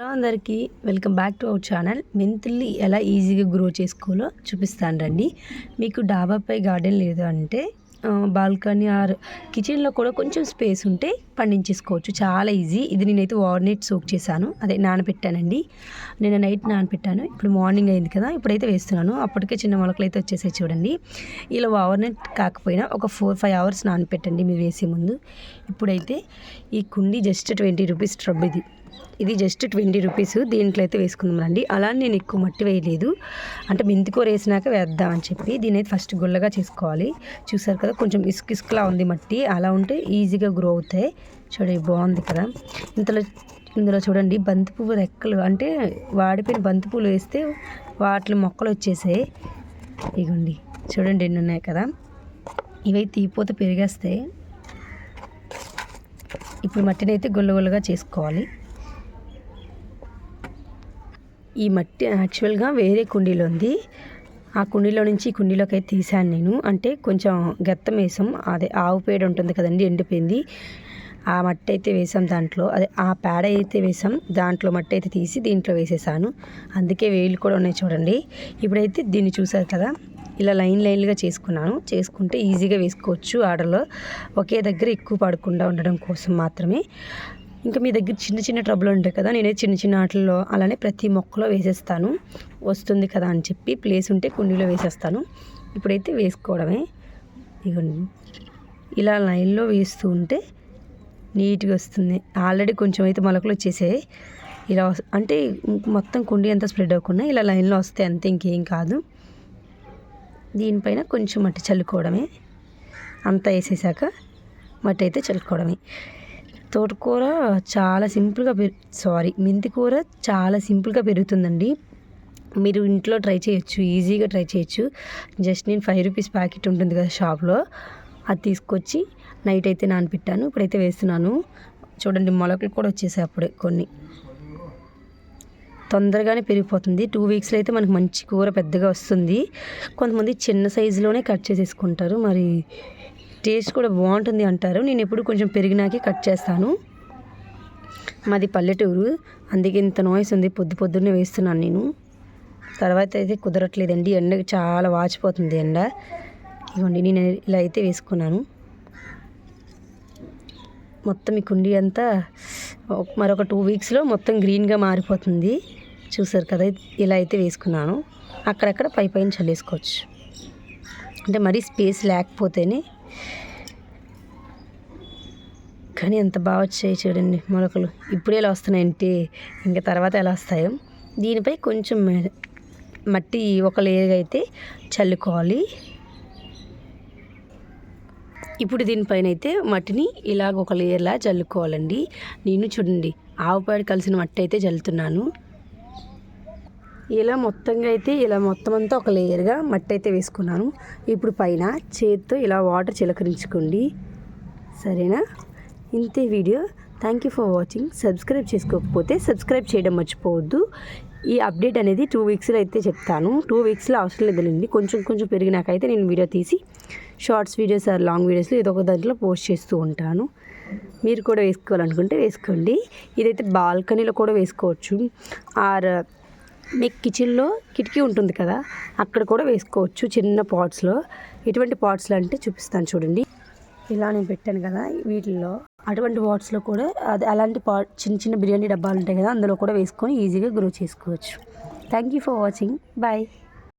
Hello అందరికీ welcome back to our channel. మెంతుల్ని ఎలా ఈజీగా గ్రో చేసుకోవాలో చూపిస్తాను రండి. మీకు డాబాపై గార్డెన్ లేదు అంటే బాల్కనీ ఆర్ కిచెన్లో కూడా కొంచెం స్పేస్ ఉంటే పండించేసుకోవచ్చు. చాలా ఈజీ. ఇది నేనైతే వార్నెట్ సోక్ చేశాను. అదే నానబెట్టానండి. నేను నైట్ నానబెట్టాను. ఇప్పుడు మార్నింగ్ అయింది కదా ఇప్పుడైతే వేస్తున్నాను. అప్పటికే చిన్న మొలకలు అయితే వచ్చేసాయి చూడండి. ఇలా వార్నెట్ కాకపోయినా ఒక ఫోర్ ఫైవ్ అవర్స్ నానబెట్టండి మీరు వేసే ముందు. ఇప్పుడైతే ఈ కుండీ జస్ట్ ట్వంటీ రూపీస్ ట్రబ్ ఇది. ఇది జస్ట్ ట్వంటీ రూపీస్. దీంట్లో అయితే వేసుకుందాం రండి. అలా నేను ఎక్కువ మట్టి వేయలేదు. అంటే మెంతికూర వేసినాక వేద్దాం అని చెప్పి దీని అయితే ఫస్ట్ గుల్లగా చేసుకోవాలి. చూసారు కదా కొంచెం ఇసుక ఇసుకలా ఉంది మట్టి. అలా ఉంటే ఈజీగా గ్రో అవుతాయి. చూడండి బాగుంది కదా. ఇంతలో ఇందులో చూడండి బంతి పువ్వు రెక్కలు. అంటే వాడిపోయిన బంతి పువ్వులు వేస్తే వాటి మొక్కలు వచ్చేసాయి. ఇగోండి చూడండి ఎన్ని ఉన్నాయి కదా. ఇవి తీపోత పెరిగేస్తాయి ఇప్పుడు మట్టిని అయితే గుల్ల గుల్లగా చేసుకోవాలి. ఈ మట్టి యాక్చువల్గా వేరే కుండీలో ఉంది. ఆ కుండీలో నుంచి కుండీలోకి అయితే తీసాను నేను. అంటే కొంచెం గత్తం వేసాం. అదే ఆవు పేడ ఉంటుంది కదండి ఎండిపోయింది. ఆ మట్టి అయితే వేసాం దాంట్లో. అదే ఆ పేడ అయితే వేసాం. దాంట్లో మట్టి అయితే తీసి దీంట్లో వేసేసాను. అందుకే వేలు కూడా ఉన్నాయి చూడండి. ఇప్పుడైతే దీన్ని చూసారు కదా ఇలా లైన్ లైన్లుగా చేసుకున్నాను. చేసుకుంటే ఈజీగా వేసుకోవచ్చు ఆర్డర్లో. ఒకే దగ్గర ఎక్కువ పడకుండా ఉండడం కోసం మాత్రమే. ఇంకా మీ దగ్గర చిన్న చిన్న ట్రబుల్ ఉంటాయి కదా నేనే చిన్న చిన్న ఆటల్లో అలానే ప్రతి మొక్కలో వేసేస్తాను. వస్తుంది కదా అని చెప్పి ప్లేస్ ఉంటే కుండీలో వేసేస్తాను. ఇప్పుడైతే వేసుకోవడమే. ఇగోండి. ఇలా లైన్లో వేస్తూ ఉంటే నీట్గా వస్తుంది. ఆల్రెడీ కొంచెం అయితే మొలకలు వచ్చేసాయి. ఇలా అంటే మొత్తం కుండీ అంతా స్ప్రెడ్ అవ్వకుండా ఇలా లైన్లో వస్తే అంతే ఇంకేం కాదు. దీనిపైన కొంచెం మట్టి చల్లుకోవడమే. అంతా వేసేసాక మట్టి అయితే చల్లుకోవడమే. తోటకూర చాలా సింపుల్గా పెరు సారీ మెంతి కూర చాలా సింపుల్గా పెరుగుతుందండి. మీరు ఇంట్లో ట్రై చేయొచ్చు ఈజీగా ట్రై చేయొచ్చు. జస్ట్ నేను ఫైవ్ రూపీస్ ప్యాకెట్ ఉంటుంది కదా షాప్లో అది తీసుకొచ్చి నైట్ అయితే నానపెట్టాను ఇప్పుడైతే వేస్తున్నాను. చూడండి మొలకలు కూడా వచ్చేసాయి అప్పుడే కొన్ని. తొందరగానే పెరిగిపోతుంది. టూ వీక్స్లో అయితే మనకు మంచి కూర పెద్దగా వస్తుంది. కొంతమంది చిన్న సైజులోనే కట్ చేసేసుకుంటారు. మరి టేస్ట్ కూడా బాగుంటుంది అంటారు. నేను ఎప్పుడు కొంచెం పెరిగినాకే కట్ చేస్తాను. మాది పల్లెటూరు. అందుకే ఇంత నాయిస్ ఉంది. పొద్దు పొద్దున్నే వేస్తున్నాను నేను. తర్వాత అయితే కుదరట్లేదండి. ఎండ చాలా వాచిపోతుంది ఎండ. ఇవ్వండి నేను ఇలా అయితే వేసుకున్నాను. మొత్తం ఈ కుండీ అంతా మరొక టూ వీక్స్లో మొత్తం గ్రీన్గా మారిపోతుంది. చూసారు కదా ఇలా అయితే వేసుకున్నాను. అక్కడక్కడ పై పైన చల్లేసుకోవచ్చు. అంటే మరీ స్పేస్ లేకపోతేనే కానీ ఎంత బాగా వచ్చాయి చూడండి మొలకలు. ఇప్పుడే ఎలా వస్తున్నాయంటే ఇంకా తర్వాత ఎలా వస్తాయో. దీనిపై కొంచెం మట్టి ఒక లేయర్ అయితే చల్లుకోవాలి. ఇప్పుడు దీనిపైన అయితే మట్టిని ఇలాగ ఒక లేయర్లా చల్లుకోవాలండి. నేను చూడండి ఆవుపాడి కలిసిన మట్టి అయితే చల్లుతున్నాను. ఇలా మొత్తంగా అయితే ఇలా మొత్తం అంతా ఒక లేయర్గా మట్టి అయితే వేసుకున్నాను. ఇప్పుడు పైన చేతితో ఇలా వాటర్ చిలకరించుకోండి. సరేనా? ఇంతే video thank you for watching subscribe చేసుకోకపోతే సబ్స్క్రైబ్ చేయడం మర్చిపోవద్దు. ఈ అప్డేట్ అనేది టూ వీక్స్లో అయితే చెప్తాను. టూ వీక్స్లో అవసరం లేదండి కొంచెం కొంచెం పెరిగినాకైతే నేను వీడియో తీసి షార్ట్స్ వీడియోస్ ఆర్ లాంగ్ వీడియోస్లో ఏదో ఒక దాంట్లో పోస్ట్ చేస్తూ ఉంటాను. మీరు కూడా వేసుకోవాలనుకుంటే వేసుకోండి. ఇదైతే బాల్కనీలో కూడా వేసుకోవచ్చు. ఆర్ మీకు కిచెన్లో కిటికీ ఉంటుంది కదా అక్కడ కూడా వేసుకోవచ్చు చిన్న పాట్స్లో ఎటువంటి పాట్స్లో అంటే చూపిస్తాను చూడండి. ఇలా నేను పెట్టాను కదా వీటిల్లో. అటువంటి వాట్స్లో కూడా అది అలాంటి పాట్ చిన్న చిన్న బిర్యానీ డబ్బాలు ఉంటాయి కదా అందులో కూడా వేసుకొని ఈజీగా గ్రో చేసుకోవచ్చు. Thank you for watching bye